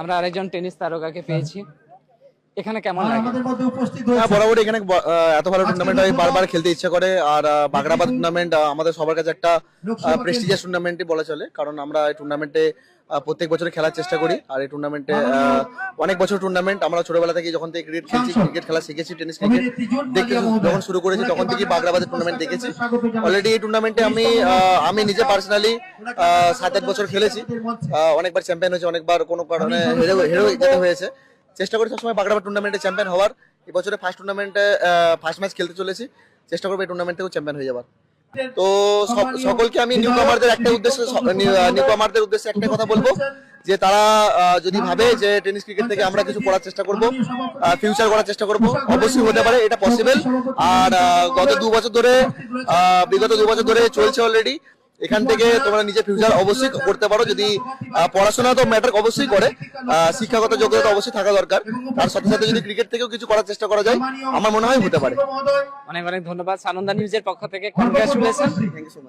আমরা আরেকজন টেনিস তারকাকে পেয়েছি। এখানে কেমন লাগে? আমাদের মধ্যে উপস্থিত হ্যাঁ হয়েছে এখানে এত ভালো টুর্নামেন্ট হয় বারবার খেলতে ইচ্ছে করে। আর বাগড়াবাদ টুর্নামেন্ট আমাদের সবার কাছে একটা প্রেস্টিজিয়াস টুর্নামেন্টই বলা চলে। কারণ আমরা এই টুর্নামেন্টে প্রত্যেক বছরে খেলার চেষ্টা করি। আর এই টুর্নামেন্টে অনেক বছর টুর্নামেন্ট আমরা ছোটবেলা থেকে যখন থেকে ক্রিকেট খেলছি ক্রিকেট খেলা শিখেছি টেনিস ক্রিকেট দেখতে যখন শুরু করেছি তখন থেকে বাগড়াবাদের টুর্নামেন্ট দেখেছি। অলরেডি এই টুর্নামেন্টে আমি আমি নিজে পার্সোনালি সাত আট বছর খেলেছি। আহ, অনেকবার চ্যাম্পিয়ন হয়েছে অনেকবার কোনো কারণে হেরেও হেরেও যেতে হয়েছে। চেষ্টা করি সবসময় বাগড়াবাদ টুর্নামেন্টে চ্যাম্পিয়ন হওয়ার। এই বছরে ফার্স্ট টুর্নামেন্টে ফার্স্ট ম্যাচ খেলতে চলেছি। চেষ্টা করব এই টুর্নামেন্ট থেকেও চ্যাম্পিয়ন হয়ে যাবার তো সকলকে আমি নিউ কামারদের একটা উদ্দেশ্যে নিউ কামারদের উদ্দেশ্যে একটা কথা বলব যে তারা যদি ভাবে যে টেনিস ক্রিকেট থেকে আমরা কিছু করার চেষ্টা করব ফিউচার করার চেষ্টা করব অবশ্যই হতে পারে এটা পসিবল আর গত দু বছর ধরে বিগত দু বছর ধরে চলছে অলরেডি এখান থেকে তোমরা নিজের ফিউচার অবশ্যই করতে পারো যদি পড়াশোনা তো ম্যাটার অবশ্যই করে আহ, শিক্ষাগত যোগ্যতা অবশ্যই থাকা দরকার। তার সাথে সাথে যদি ক্রিকেট থেকেও কিছু করার চেষ্টা করা যায় আমার মনে হয় হতে পারে। অনেক অনেক ধন্যবাদ সানন্দা নিউজের পক্ষ থেকে। Congratulation thank you so much